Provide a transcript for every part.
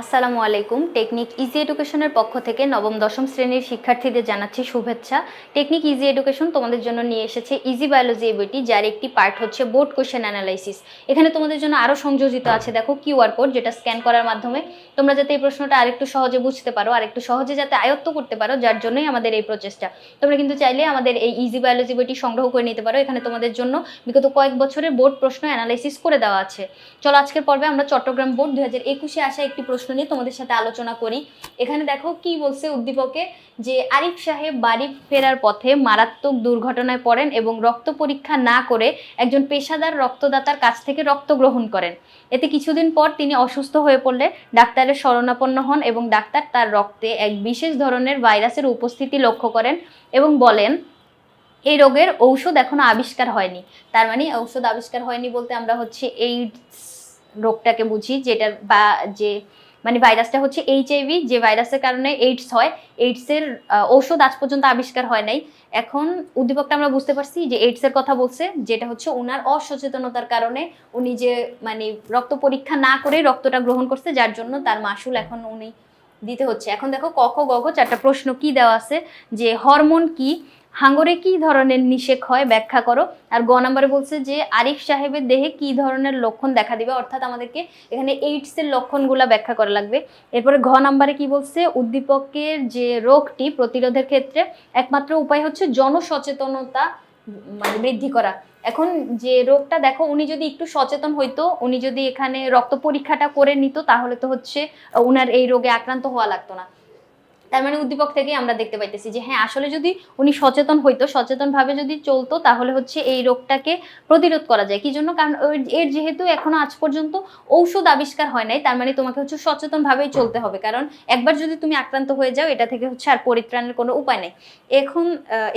আসসালামু আলাইকুম। Technique easy এডুকেশনের পক্ষ থেকে নবম, দশম শ্রেণির শিক্ষার্থীদের জানাচ্ছি শুভেচ্ছা। টেকনিক ইজি এডুকেশন তোমাদের জন্য নিয়ে এসেছে ইজি বায়োলজি এই বইটি, যার একটি পার্ট হচ্ছে বোর্ড কোশ্চেন অ্যানালাইসিস। এখানে তোমাদের জন্য আরও সংযোজিত আছে, দেখো কিউআর কোড যেটা স্ক্যান করার মাধ্যমে। তোমরা যাতে এই প্রশ্নটা আরেকটু সহজে বুঝতে পারো, আরেকটু সহজে যাতে আয়ত্ত করতে পারো, যার জন্যই আমাদের এই প্রচেষ্টা। তোমরা কিন্তু চাইলে আমাদের এই ইজি বায়োলজি বইটি সংগ্রহ করে নিতে পারো। এখানে তোমাদের জন্য বিগত কয়েক বছরের বোর্ড প্রশ্ন অ্যানালাইসিস করে দেওয়া আছে। চলো, আজকের পর্বে আমরা চট্টগ্রাম বোর্ড দু হাজার একুশে আসা একটি প্রশ্ন নিয়ে তোমাদের সাথে আলোচনা করি। এখানে দেখো কি বলছে উদ্দীপকে যে আরিফ সাহেব বাড়ি ফেরার পথে মারাত্মক দুর্ঘটনায় পড়েন এবং রক্ত পরীক্ষা না করে একজন পেশাদার রক্তদাতার কাছ থেকে রক্ত গ্রহণ করেন। এতে কিছুদিন পর তিনি অসুস্থ হয়ে পড়লে ডাক্তারের শরণাপন্ন হন এবং ডাক্তার তার রক্তে এক বিশেষ ধরনের ভাইরাসের উপস্থিতি লক্ষ্য করেন এবং বলেন, এই রোগের ঔষধ এখনও আবিষ্কার হয়নি। তার মানে ঔষধ আবিষ্কার হয়নি বলতে আমরা হচ্ছে এইডস রোগটাকে বুঝি, যেটার বা যে মানে ভাইরাসটা হচ্ছে এইচআইভি যে ভাইরাসের কারণে এইডস হয়। এইডসের ঔষধ আজ পর্যন্ত আবিষ্কার হয় নাই। এখন উদ্দীপকটা আমরা বুঝতে পারছি যে এইডসের কথা বলছে, যেটা হচ্ছে ওনার অসচেতনতার কারণে উনি যে মানে রক্ত পরীক্ষা না করে রক্তটা গ্রহণ করছে, যার জন্য তার মাসুল এখন উনি দিতে হচ্ছে। এখন দেখো কখ গঘ চারটা প্রশ্ন কি দেওয়া আছে? যে হরমোন কি? হাঙ্গরে কি ধরনের নিষেক হয় ব্যাখ্যা করো। আর গ নাম্বারে বলছে যে, আরিফ সাহেবের দেহে কি ধরনের লক্ষণ দেখা দিবে? অর্থাৎ আমাদেরকে এখানে এইডস এর লক্ষণগুলো ব্যাখ্যা করা লাগবে। এরপরে ঘ নাম্বারে কি বলছে, উদ্দীপকের যে রোগটি প্রতিরোধের ক্ষেত্রে একমাত্র উপায় হচ্ছে জনসচেতনতা মানে বৃদ্ধি করা। এখন যে রোগটা দেখো, উনি যদি একটু সচেতন হইতো, উনি যদি এখানে রক্ত পরীক্ষাটা করে নিত, তাহলে তো হচ্ছে উনার এই রোগে আক্রান্ত হওয়া লাগতো না। তার মানে উদ্দীপক থেকে আমরা দেখতে পাইতেছি যে হ্যাঁ আসলে যদি উনি সচেতন হইতো, সচেতনভাবে যদি চলতো, তাহলে হচ্ছে এই রোগটাকে প্রতিরোধ করা যায়। কি জন্য? কারণ এর যেহেতু এখনও আজ পর্যন্ত ঔষধ আবিষ্কার হয় নাই, তার মানে তোমাকে হচ্ছে সচেতনভাবেই চলতে হবে। কারণ একবার যদি তুমি আক্রান্ত হয়ে যাও, এটা থেকে হচ্ছে আর পরিত্রাণের কোনো উপায় নেই। এখন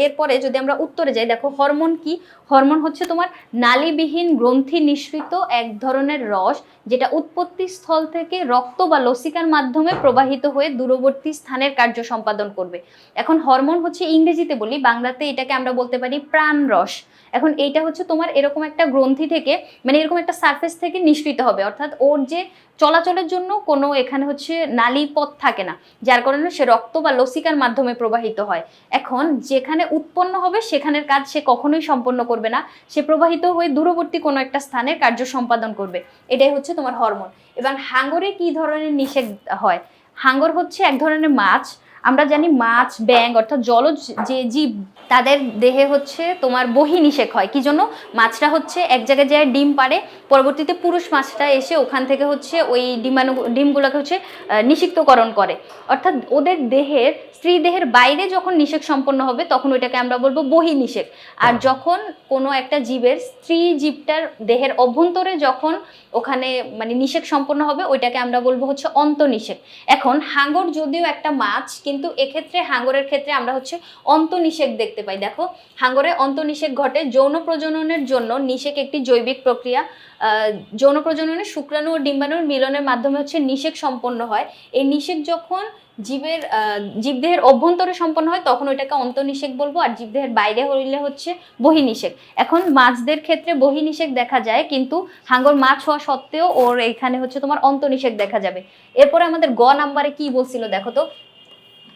এরপরে যদি আমরা উত্তরে যাই, দেখো হরমোন কি? হরমোন হচ্ছে তোমার নালীবিহীন গ্রন্থি নিঃসৃত এক ধরনের রস, যেটা উৎপত্তি স্থল থেকে রক্ত বা লসিকার মাধ্যমে প্রবাহিত হয়ে দূরবর্তী স্থানের কার্য সম্পাদন করবে। এখন হরমোন হচ্ছে ইংরেজিতে বলি, বাংলাতে এটাকে আমরা বলতে পারি প্রাণ রস এখন এইটা হচ্ছে তোমার এরকম একটা গ্রন্থি থেকে মানে এরকম একটা সারফেস থেকে নিঃসৃত হবে। অর্থাৎ ওর যে চলাচলের জন্য কোনো এখানে হচ্ছে নালী পথ থাকে না, যার কারণে সে রক্ত বা লসিকার মাধ্যমে প্রবাহিত হয়। এখন যেখানে উৎপন্ন হবে সেখানের কাজ সে কখনোই সম্পন্ন করবে না। সে প্রবাহিত হয়ে দূরবর্তী কোনো একটা স্থানের কার্য সম্পাদন করবে। এটাই হচ্ছে তোমার হরমোন এবং হাঙ্গরে কি ধরনের নিষেধ হয়? হাঙ্গর হচ্ছে এক ধরনের মাছ আমরা জানি মাছ ব্যাং অর্থাৎ জলজ যে জীব, তাদের দেহে হচ্ছে তোমার বহি নিষেক হয়। কি জন্য? মাছটা হচ্ছে এক জায়গায় যায় ডিম পারে পরবর্তীতে পুরুষ মাছটা এসে ওখান থেকে হচ্ছে ওই ডিমাণু ডিমগুলোকে হচ্ছে নিষিক্তকরণ করে। অর্থাৎ ওদের দেহের স্ত্রী দেহের বাইরে যখন নিষেক সম্পন্ন হবে, তখন ওইটাকে আমরা বলব বহি নিষেক। আর যখন কোনো একটা জীবের স্ত্রী জীবটার দেহের অভ্যন্তরে যখন ওখানে মানে নিষেক সম্পন্ন হবে, ওইটাকে আমরা বলব হচ্ছে অন্তনিষেক। এখন হাঙ্গর যদিও একটা মাছ কিন্তু এক্ষেত্রে হাঙ্গরের ক্ষেত্রে আমরা হচ্ছে অন্তনিষেক দেখতে পাই। দেখো, হাঙ্গরে অন্তনিষেক ঘটে যৌন প্রজননের জন্য নিষেক একটি জৈবিক প্রক্রিয়া। যৌন প্রজননে শুক্রাণু ও ডিম্বাণুর মিলনের মাধ্যমে হচ্ছে নিষেক সম্পন্ন হয়। এই নিষেক যখন জীবের জীবদেহের অভ্যন্তরে সম্পন্ন হয়, তখন ওইটাকে অন্তনিষেক বলব, আর জীবদেহের বাইরে হইলে হচ্ছে বহিনিষেক। এখন মাছদের ক্ষেত্রে বহিনিষেক দেখা যায়, কিন্তু হাঙ্গর মাছ হওয়া সত্ত্বেও ওর এখানে হচ্ছে তোমার অন্তনিষেক দেখা যাবে। এরপরে আমাদের গ নাম্বারে কি বলছিল দেখো তো?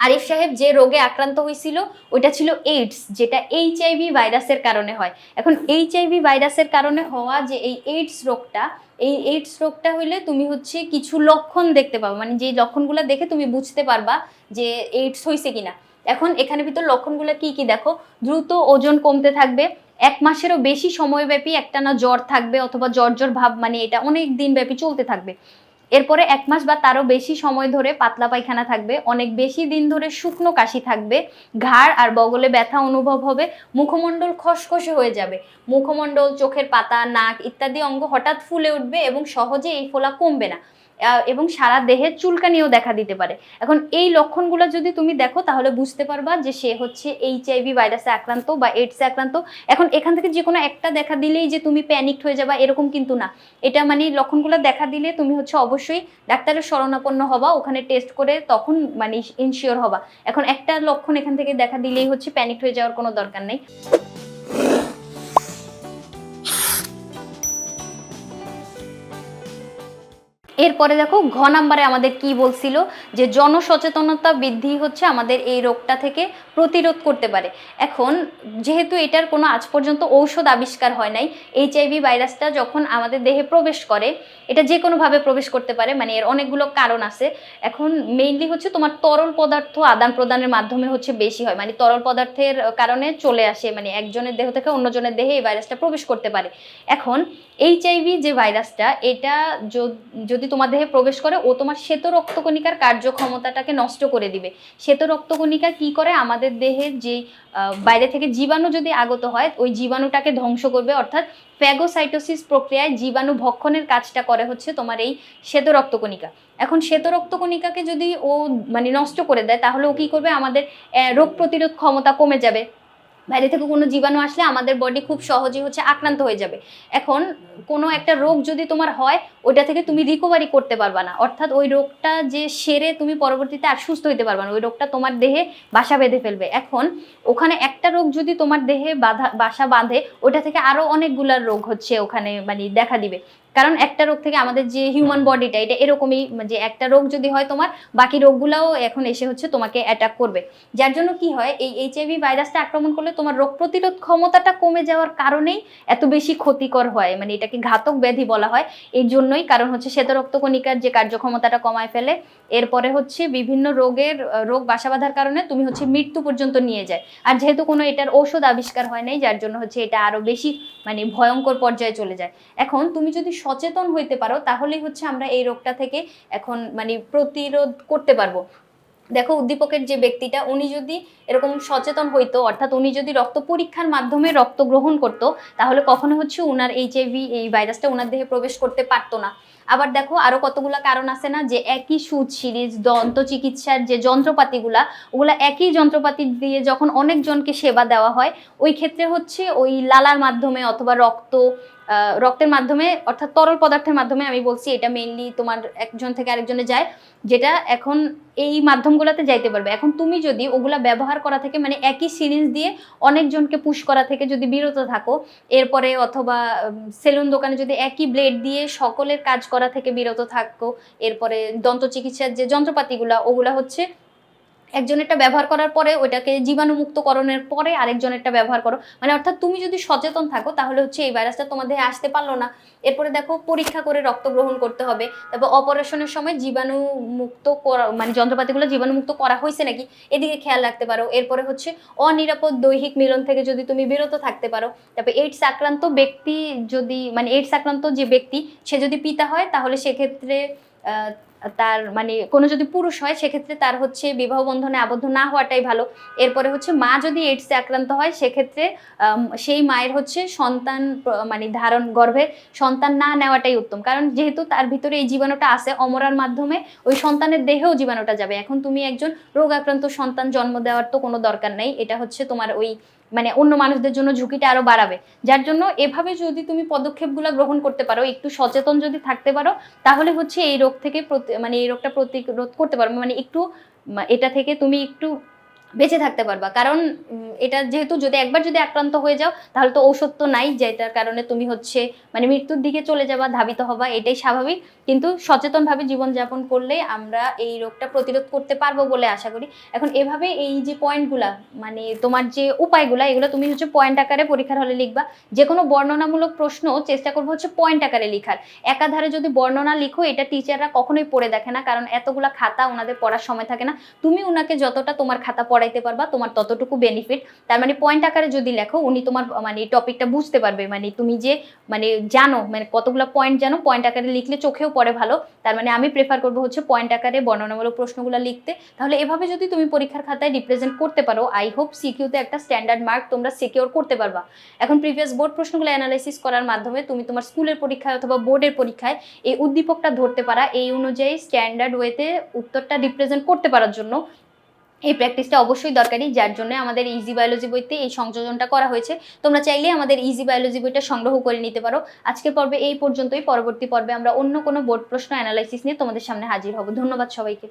আরিফ সাহেব যে রোগে আক্রান্ত হয়েছিল, ওইটা ছিল এইডস যেটা এইচআইভি ভাইরাসের কারণে হয়। এখন এইচআইভি ভাইরাসের কারণে হওয়া যে এই এইডস রোগটা, এই এইডস রোগটা হইলে তুমি হচ্ছে কিছু লক্ষণ দেখতে পাবে। মানে যে লক্ষণগুলো দেখে তুমি বুঝতে পারবা যে এইডস হয়েছে কিনা। এখন এখানে ভিতর লক্ষণগুলো কি কি দেখো? দ্রুত ওজন কমতে থাকবে, এক মাসেরও বেশি সময়ব্যাপী একটানা জ্বর থাকবে অথবা জ্বর জ্বর ভাব মানে এটা অনেক দিন ব্যাপী চলতে থাকবে। এরপরে এক মাস বা তারও বেশি সময় ধরে পাতলা পায়খানা থাকবে, অনেক বেশি দিন ধরে শুকনো কাশি থাকবে, ঘাড় আর বগলে ব্যথা অনুভব হবে, মুখমণ্ডল খসখসে হয়ে যাবে, মুখমণ্ডল, চোখের পাতা, নাক ইত্যাদি অঙ্গ হঠাৎ ফুলে উঠবে এবং সহজে এই ফোলা কমবে না। এবং সারা দেহে চুলকানিও দেখা দিতে পারে। এখন এই লক্ষণগুলো যদি তুমি দেখো, তাহলে বুঝতে পারবা যে সে হচ্ছে এইচআইভি ভাইরাসে আক্রান্ত বা এইডসে আক্রান্ত। এখন এখান থেকে যে কোনো একটা দেখা দিলেই যে তুমি প্যানিকড হয়ে যাবা, এরকম কিন্তু না। এটা মানে লক্ষণগুলো দেখা দিলে তুমি হচ্ছে অবশ্যই ডাক্তারের শরণাপন্ন হবা, ওখানে টেস্ট করে তখন মানে ইনশিওর হবা। এখন একটা লক্ষণ এখান থেকে দেখা দিলেই হচ্ছে প্যানিক হয়ে যাওয়ার কোনো দরকার নেই। এরপরে দেখো, ঘ নাম্বারে আমাদের কি বলছিল? যে জনসচেতনতা বৃদ্ধি হচ্ছে আমাদের এই রোগটা থেকে প্রতিরোধ করতে পারে। এখন যেহেতু এটার কোনো আজ পর্যন্ত ঔষধ আবিষ্কার হয় নাই এইচআইভি ভাইরাসটা যখন আমাদের দেহে প্রবেশ করে, এটা যে কোনোভাবে প্রবেশ করতে পারে মানে এর অনেকগুলো কারণ আছে। এখন মেইনলি হচ্ছে তোমার তরল পদার্থ আদান প্রদানের মাধ্যমে হচ্ছে বেশি হয়। মানে তরল পদার্থের কারণে চলে আসে মানে একজনের দেহ থেকে অন্যজনের দেহে এই ভাইরাসটা প্রবেশ করতে পারে। এখন এইচআইভি যে ভাইরাসটা, এটা যদি তোমার দেহে প্রবেশ করে, ও তোমার শ্বেত রক্তকণিকার কার্যক্ষমতাটাকে নষ্ট করে দিবে। শ্বেত রক্তকণিকা কি করে? আমাদের দেহের যে বাইরে থেকে জীবাণু যদি আগত হয়, ওই জীবাণুটাকে ধ্বংস করবে। অর্থাৎ ফ্যাগোসাইটোসিস প্রক্রিয়ায় জীবাণু ভক্ষণের কাজটা করে হচ্ছে তোমার এই শ্বেত রক্তকণিকা এখন শ্বেত রক্তকণিকাকে যদি ও মানে নষ্ট করে দেয়, তাহলে ও কি করবে? আমাদের রোগ প্রতিরোধ ক্ষমতা কমে যাবে। বাইরে থেকে কোনো জীবাণু আসলে আমাদের বডি খুব সহজেই হচ্ছে আক্রান্ত হয়ে যাবে। এখন কোনো একটা রোগ যদি তোমার হয়, ওইটা থেকে তুমি রিকভারি করতে পারবা না। অর্থাৎ ওই রোগটা যে সেরে তুমি পরবর্তীতে আর সুস্থ হতে পারবা না। ওই রোগটা তোমার দেহে বাসা বেঁধে ফেলবে। এখন ওখানে একটা রোগ যদি তোমার দেহে বাধা, বাসা বাঁধে ওটা থেকে আরও অনেকগুলা রোগ হচ্ছে ওখানে মানে দেখা দিবে। কারণ একটা রোগ থেকে আমাদের যে হিউম্যান বডিটা এটা এরকমই যে একটা রোগ যদি হয় তোমার, বাকি রোগগুলাও এখন এসে হচ্ছে তোমাকে অ্যাটাক করবে। যার জন্য কি হয়, এই এইচআইভি ভাইরাসটা আক্রমণ করলে তোমার রোগ প্রতিরোধ ক্ষমতাটা কমে যাওয়ার কারণেই এত বেশি ক্ষতিকর হয়। মানে এটাকে ঘাতক ব্যাধি বলা হয়। এই জন্যই কারণ হচ্ছে শ্বেত রক্তকণিকার যে কার্যক্ষমতাটা কমায় ফেলে, এরপরে হচ্ছে বিভিন্ন রোগের রোগ বাসা বাঁধার কারণে তুমি হচ্ছে মৃত্যু পর্যন্ত নিয়ে যায়। আর যেহেতু কোনো এটার ঔষধ আবিষ্কার হয় নাই, যার জন্য হচ্ছে এটা আরও বেশি মানে ভয়ঙ্কর পর্যায়ে চলে যায়। এখন তুমি যদি সচেতন হইতে পারো, তাহলেই হচ্ছে আমরা এই রোগটা থেকে এখন মানে প্রতিরোধ করতে পারব। দেখো, উদ্দীপকের যে ব্যক্তিটা, উনি যদি এরকম সচেতন হইতো, অর্থাৎ উনি যদি রক্ত পরীক্ষার মাধ্যমে রক্ত গ্রহণ করতো, তাহলে কখনো হচ্ছে উনার এইচআইভি এই ভাইরাসটা উনার দেহে প্রবেশ করতে পারতো না। আবার দেখো, আরও কতগুলো কারণ আছে না, যে একই সুদ সিরিজ, দন্ত চিকিৎসার যে যন্ত্রপাতিগুলা, ওগুলা একই যন্ত্রপাতি দিয়ে যখন অনেকজনকে সেবা দেওয়া হয়, ওই ক্ষেত্রে হচ্ছে ওই লালার মাধ্যমে অথবা রক্ত রক্তের মাধ্যমে, অর্থাৎ তরল পদার্থের মাধ্যমে আমি বলছি এটা মেইনলি তোমার একজন থেকে আরেকজনে যায়, যেটা এখন এই মাধ্যমগুলোতে যাইতে পারবে। এখন তুমি যদি ওগুলা ব্যবহার করা থেকে মানে একই সিরিঞ্জ দিয়ে অনেকজনকে পুশ করা থেকে যদি বিরত থাকো, এরপরে অথবা সেলুন দোকানে যদি একই ব্লেড দিয়ে সকলের কাজ করা থেকে বিরত থাকো, এরপরে দন্ত চিকিৎসার যে যন্ত্রপাতিগুলা, ওগুলা হচ্ছে একজনেরটা ব্যবহার করার পরে ওইটাকে জীবাণুমুক্তকরণের পরে আরেকজনেরটা ব্যবহার করো। মানে অর্থাৎ তুমি যদি সচেতন থাকো, তাহলে হচ্ছে এই ভাইরাসটা তোমাদের আসতে পারল না। এরপরে দেখো পরীক্ষা করে রক্ত গ্রহণ করতে হবে। তারপর অপারেশনের সময় জীবাণুমুক্ত করা মানে যন্ত্রপাতিগুলো জীবাণুমুক্ত করা হয়েছে নাকি? এদিকে খেয়াল রাখতে পারো। এরপরে হচ্ছে অনিরাপদ দৈহিক মিলন থেকে যদি তুমি বিরত থাকতে পারো। তারপর এইডস আক্রান্ত ব্যক্তি যদি মানে এইডস আক্রান্ত যে ব্যক্তি, সে যদি পিতা হয়, তাহলে সেক্ষেত্রে তার মানে কোনো যদি পুরুষ হয়, সেক্ষেত্রে তার হচ্ছে বিবাহ বন্ধনে আবদ্ধ না হওয়াটাই ভালো। এরপরে হচ্ছে মা যদি এইডসে আক্রান্ত হয়, সেক্ষেত্রে সেই মায়ের হচ্ছে সন্তান মানে ধারণ গর্ভে সন্তান না নেওয়াটাই উত্তম। কারণ যেহেতু তার ভিতরে এই জীবাণুটা আছে অমরার মাধ্যমে, ওই সন্তানের দেহেও জীবাণুটা যাবে। এখন তুমি একজন রোগ আক্রান্ত সন্তান জন্ম দেওয়ার তো কোনো দরকার নেই। এটা হচ্ছে তোমার ওই মানে অন্য মানুষদের জন্য ঝুঁকিটা আরও বাড়াবে। যার জন্য এভাবে যদি তুমি পদক্ষেপগুলো গ্রহণ করতে পারো, একটু সচেতন যদি থাকতে পারো, তাহলে হচ্ছে এই রোগ থেকে মানে এই রোগটা প্রতিরোধ করতে পারবে মানে একটু এটা থেকে তুমি একটু বেঁচে থাকতে পারবা। কারণ এটা যেহেতু যদি একবার যদি আক্রান্ত হয়ে যাও, তাহলে তো ঔষধ তো নাই, যেটার কারণে তুমি হচ্ছে মানে মৃত্যুর দিকে চলে যাবা, ধাবিত হবা, এটাই স্বাভাবিক। কিন্তু সচেতনভাবে জীবনযাপন করলে আমরা এই রোগটা প্রতিরোধ করতে পারব বলে আশা করি। এখন এভাবে এই যে পয়েন্টগুলা মানে তোমার যে উপায়গুলা, এগুলো তুমি হচ্ছে পয়েন্ট আকারে পরীক্ষার হলে লিখবা। যে কোনো বর্ণনামূলক প্রশ্ন চেষ্টা করব হচ্ছে পয়েন্ট আকারে লিখার। একাধারে যদি বর্ণনা লিখো, এটা টিচাররা কখনোই পড়ে দেখে না, কারণ এতগুলা খাতা ওনাদের পড়ার সময় থাকে না। তুমি ওনাকে যতটা তোমার খাতা পড়াইতে পারবা, তোমার ততটুকু বেনিফিট তার মানে পয়েন্ট আকারে যদি লেখো, উনি তোমার মানে টপিকটা বুঝতে পারবে। মানে তুমি যে মানে জানো মানে কতগুলো পয়েন্ট জানো পয়েন্ট আকারে লিখলে চোখেও পড়ে ভালো। তার মানে আমি প্রেফার করব হচ্ছে পয়েন্ট আকারে বর্ণনামূলক প্রশ্নগুলো লিখতে। তাহলে এভাবে যদি তুমি পরীক্ষার খাতায় রিপ্রেজেন্ট করতে পারো আই হোপ সিকিউতে একটা স্ট্যান্ডার্ড মার্ক তোমরা সিকিউর করতে পারবা। এখন প্রিভিয়াস বোর্ড প্রশ্নগুলো অ্যানালাইসিস করার মাধ্যমে তুমি তোমার স্কুলের পরীক্ষায় অথবা বোর্ডের পরীক্ষায় এই উদ্দীপকটা ধরতে পারা। এই অনুযায়ী স্ট্যান্ডার্ড ওয়েতে উত্তরটা রিপ্রেজেন্ট করতে পারার জন্য। এই প্র্যাকটিসটা অবশ্যই দরকারি, যার জন্য আমাদের ইজি বায়োলজি বইতে এই সংযোজনটা করা হয়েছে। তোমরা চাইলে আমাদের ইজি বায়োলজি বইটা সংগ্রহ করে নিতে পারো। আজকের পর্বে এই পর্যন্তই। পরবর্তী পর্বে আমরা অন্য কোনো বোর্ড প্রশ্ন অ্যানালাইসিস নিয়ে তোমাদের সামনে হাজির হব। ধন্যবাদ সবাইকে।